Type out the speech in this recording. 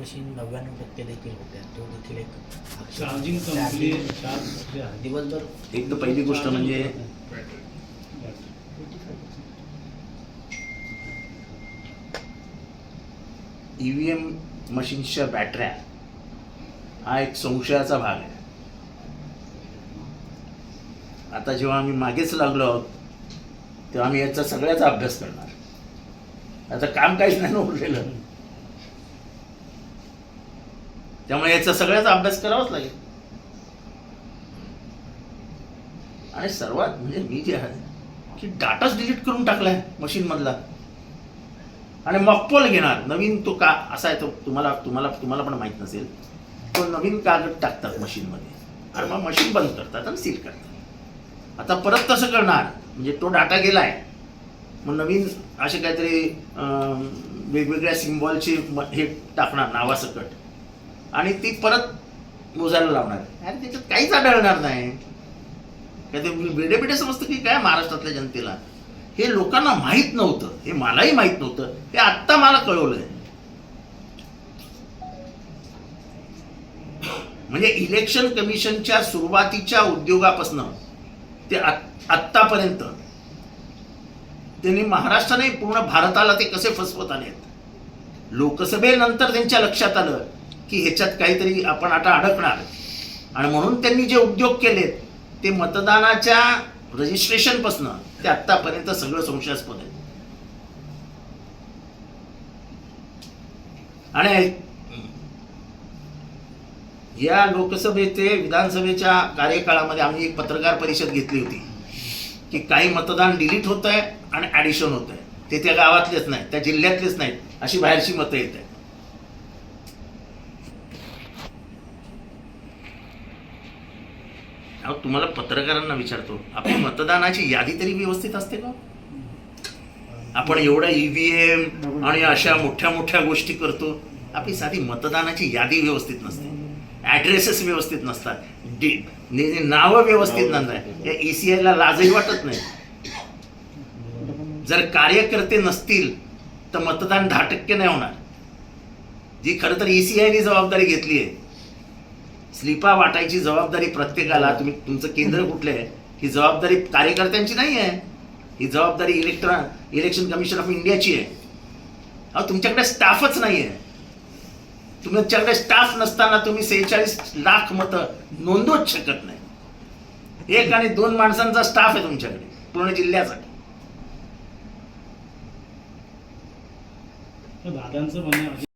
Machine नव्याण्णव टक्के देखील होत्या तो देखील एक चार्जिंग चार्जिंग कंप्लीट चार्ज जे आहे. दिवसभर एक तर पहिली गोष्ट म्हणजे ईव्हीएम मशीन्सच्या बॅटऱ्या हा एक संशयाचा भाग आहे. आता जेव्हा आम्ही मागेच लागलो आहोत तेव्हा आम्ही याचा सगळ्याचा अभ्यास करणार. आता काम काहीच नाही ना उरलेलं त्यामुळे याचा सगळ्याचा अभ्यास करावाच लागेल. आणि सर्वात म्हणजे मी जे आहे की डाटाच डिलीट करून टाकलाय मशीन मधला. आणि मॉकपोल घेणार. नवीन तो का असा आहे तो तुम्हाला तुम्हाला तुम्हाला पण माहीत नसेल. तो नवीन कागद टाकतात मशीनमध्ये आणि मग मशीन बंद करतात आणि सील करतात. आता परत तसं करणार. म्हणजे तो डाटा गेलाय. मग नवीन असे काहीतरी वेगवेगळ्या सिम्बॉलचे हे टाकणार नावासकट. आणि ती परत मोजायला लावणार. अरे त्याच्यात काहीच आढळणार नाही. काय ते बेडे बिडे समजतं की काय महाराष्ट्रातल्या जनतेला? हे लोकांना माहीत नव्हतं. हे मलाही माहीत नव्हतं. हे आत्ता मला कळवलंय. म्हणजे इलेक्शन कमिशनच्या सुरुवातीच्या उद्योगापासून ते आत्तापर्यंत त्यांनी महाराष्ट्राने पूर्ण भारताला ते कसे फसवत आलेत? लोकसभेनंतर त्यांच्या लक्षात आलं की ह्याच्यात काहीतरी आपण आता अडकणार. आणि म्हणून त्यांनी जे उद्योग केलेत ते मतदानाच्या रजिस्ट्रेशनपासून ते आत्तापर्यंत सगळं संशयास्पद आहे आणि या लोकसभेचे विधानसभेच्या कार्यकाळामध्ये आम्ही एक पत्रकार परिषद घेतली होती की काही मतदान डिलीट होत आहे आणि ॲडिशन होत आहे ते त्या गावातलेच नाही त्या जिल्ह्यातलेच नाहीत अशी बाहेरची मतं येत आहेत. अहो तुम्हाला पत्रकारांना विचारतो आपली मतदानाची यादी तरी व्यवस्थित असते का? आपण एवढं ईव्हीएम आणि अशा मोठ्या मोठ्या गोष्टी करतो आपली साधी मतदानाची यादी व्यवस्थित नसते. ॲड्रेसेस व्यवस्थित नसतात. डि नावं व्यवस्थित नसतात. या ई सी आयला लाजही वाटत नाही. जर कार्यकर्ते नसतील तर मतदान दहा टक्के नाही होणार. जी खरं तर ई सी आयने जबाबदारी घेतली आहे स्लिपा वाटायची जबाबदारी प्रत्येकाला. तुम्ही तुमचं केंद्र कुठलं आहे? ही जबाबदारी कार्यकर्त्यांची नाही आहे. ही जबाबदारी इलेक्ट्रॉन इलेक्शन कमिशन ऑफ इंडियाची आहे. अहो तुमच्याकडे स्टाफच नाही आहे. तुमच्याकडे स्टाफ नसताना तुम्ही सेहेचाळीस लाख मतं नोंदवूच शकत नाही. एक आणि दोन माणसांचा स्टाफ आहे तुमच्याकडे पूर्ण जिल्ह्यासाठी. दादांचं म्हणणं